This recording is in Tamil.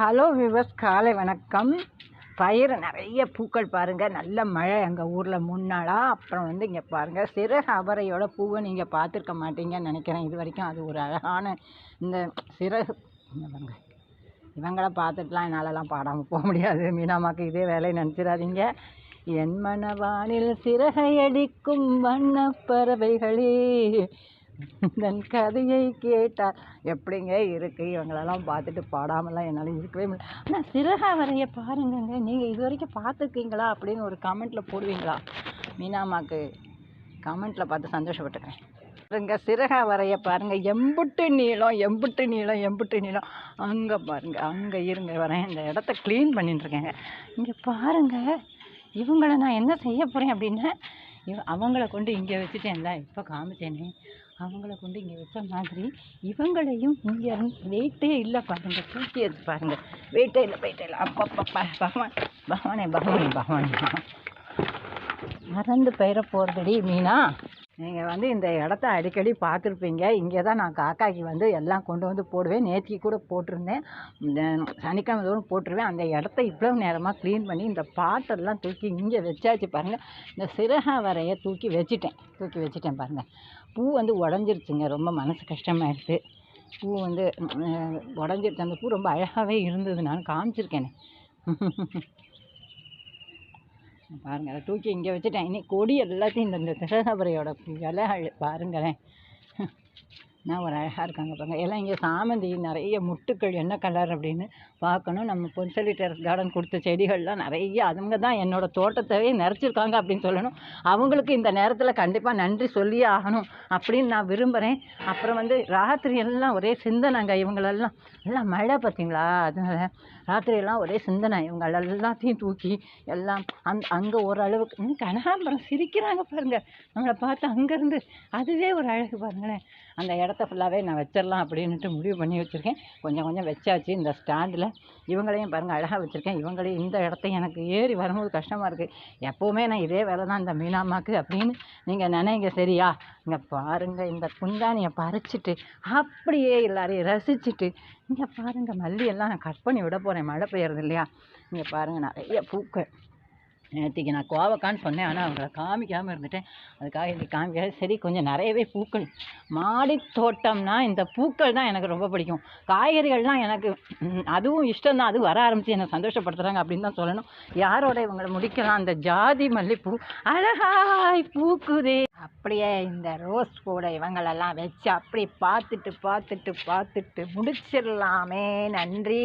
ஹலோ விவஸ் காலை வணக்கம். பயிர் நிறைய பூக்கள் பாருங்கள் நல்ல மழை எங்கள் ஊரில் முன்னாளாக அப்புறம் வந்து இங்கே பாருங்கள் சிறகு அவரையோட பூவை நீங்கள் பார்த்துருக்க மாட்டீங்கன்னு நினைக்கிறேன். இது வரைக்கும் அது ஒரு அழகான இந்த சிறகு இவங்க இவங்களை இவங்கள பார்த்துட்டுலாம் என்னாலலாம் பாடாமல் போக முடியாது. மீனாமாக்கு இதே வேலையை நினச்சிடாதீங்க. என் மனவானில் சிறகை அடிக்கும் பறவைகளே தன் கதையை கேட்டார். எப்படிங்க இருக்கு? இவங்களெல்லாம் பார்த்துட்டு பாடாமலாம் என்னால் இருக்கவே முடியல. ஆனால் சிறகாவரையை பாருங்கங்க. நீங்கள் இது வரைக்கும் பார்த்துருக்கீங்களா? அப்படின்னு ஒரு கமெண்ட்டில் போடுவீங்களா? மீனாமாக்கு கமெண்ட்டில் பார்த்து சந்தோஷப்பட்டுக்கிறேன். பாருங்க சிறகாவரையை பாருங்க. எம்புட்டு நீளம் எம்புட்டு நீளம் எம்புட்டு நீளம். அங்கே பாருங்க அங்கே இருங்க. வரேன். இந்த இடத்த க்ளீன் பண்ணிட்டுருக்கேங்க. இங்கே பாருங்க. இவங்களை நான் என்ன செய்ய போகிறேன் அப்படின்னா இவ அவங்கள கொண்டு இங்கே வச்சுட்டேன்ல இப்போ காமிச்சேனே. அவங்கள கொண்டு இங்கே வச்ச மாதிரி இவங்களையும் இங்கே வெயிட்டே இல்லை பாருங்க தூக்கி வச்சு பாருங்கள் வெயிட்டே இல்லை வெயிட்டே இல்லை. அப்பப்பப்பா பகவான் பகவானே பகவானே பகவானே. மறந்து பெயர போகிறதுடி மீனா. நீங்கள் வந்து இந்த இடத்த அடிக்கடி பார்த்துருப்பீங்க. இங்கே தான் நான் காக்காய்க்கு வந்து எல்லாம் கொண்டு வந்து போடுவேன். நேற்றுக்கு கூட போட்டிருந்தேன். சனிக்கிழமை தோறும் போட்டுருவேன். அந்த இடத்த இவ்வளோ நேரமாக க்ளீன் பண்ணி இந்த பாட்டெல்லாம் தூக்கி இங்கே வச்சாச்சு பாருங்கள் இந்த சிறகா வரைய தூக்கி வச்சுட்டேன். தூக்கி வச்சுட்டேன் பாருங்கள் பூ வந்து உடஞ்சிருச்சுங்க. ரொம்ப மனசு கஷ்டமாயிருச்சு பூ வந்து உடஞ்சிருச்சு. அந்த பூ ரொம்ப அழகாகவே இருந்தது. நான் காமிச்சிருக்கேனே. பாருங்கள் அதை தூக்கி இங்கே வச்சுட்டேன். இன்னைக்கு கொடி எல்லாத்தையும் இந்த இந்த திசகபரையோட இலை பாருங்களேன். நான் ஒரு அழகாக இருக்காங்க பாருங்க. எல்லாம் இங்கே சாமந்தி நிறைய முட்டுக்கள் என்ன கலர் அப்படின்னு பார்க்கணும். நம்ம பொன்சலி டெரஸ் கார்டன் கொடுத்த செடிகள்லாம் நிறைய அவங்க தான் என்னோட தோட்டத்தையே நிறச்சிருக்காங்க அப்படின்னு சொல்லணும். அவங்களுக்கு இந்த நேரத்தில் கண்டிப்பாக நன்றி சொல்லியே ஆகணும் அப்படின்னு நான் விரும்புகிறேன் அப்புறம் வந்து ராத்திரி எல்லாம் ஒரே சிந்தனைங்க இவங்களெல்லாம். எல்லாம் மழை பார்த்தீங்களா? அதனால ராத்திரியெல்லாம் ஒரே சிந்தனை. இவங்க எல்லாத்தையும் தூக்கி எல்லாம் அங் அங்கே ஓரளவுக்கு கனகாம்பரம் சிரிக்கிறாங்க பாருங்கள் நம்மளை பார்த்து அங்கேருந்து அதுவே ஒரு அழகு பாருங்களேன். அந்த இடம் இடத்த ஃபுல்லாகவே நான் வச்சிடலாம் அப்படின்ட்டு முடிவு பண்ணி வச்சுருக்கேன். கொஞ்சம் கொஞ்சம் வச்சாச்சு. இந்த ஸ்டாண்டில் இவங்களையும் பாருங்கள் அழகாக வச்சுருக்கேன். இவங்களையும் இந்த இடத்த எனக்கு ஏறி வரும்போது கஷ்டமாக இருக்குது எப்போவுமே நான் இதே வேலை தான் இந்த மீனாமாக்கு அப்படின்னு நீங்கள் நினைங்க சரியா? இங்கே பாருங்கள் இந்த குந்தானியை பறிச்சிட்டு அப்படியே எல்லாரையும் ரசிச்சுட்டு இங்கே பாருங்கள் மல்லியெல்லாம் நான் கட் பண்ணி விட போகிறேன் மழை பெய்யறது இல்லையா? இங்கே பாருங்கள் நிறைய பூக்கள். நேற்றுக்கு நான் கோவக்கான்னு சொன்னேன். ஆனால் அவங்கள காமிக்காமல் இருந்துட்டேன். அதுக்காக இன்றைக்கி காமிக்காது. சரி கொஞ்சம் நிறையவே பூக்கள். மாடி தோட்டம்னா இந்த பூக்கள் தான் எனக்கு ரொம்ப பிடிக்கும். காய்கறிகள்லாம் எனக்கு அதுவும் இஷ்டம் தான் அது வர ஆரம்பித்து என்னை சந்தோஷப்படுத்துகிறாங்க அப்படின்னு தான் சொல்லணும். யாரோட இவங்களை முடிக்கலாம்? அந்த ஜாதி மல்லிப்பூ. அழகாய் பூக்குதே. அப்படியே இந்த ரோஸ் கூட இவங்களெல்லாம் வச்சு அப்படி பார்த்துட்டு பார்த்துட்டு பார்த்துட்டு முடிச்சிடலாமே. நன்றி.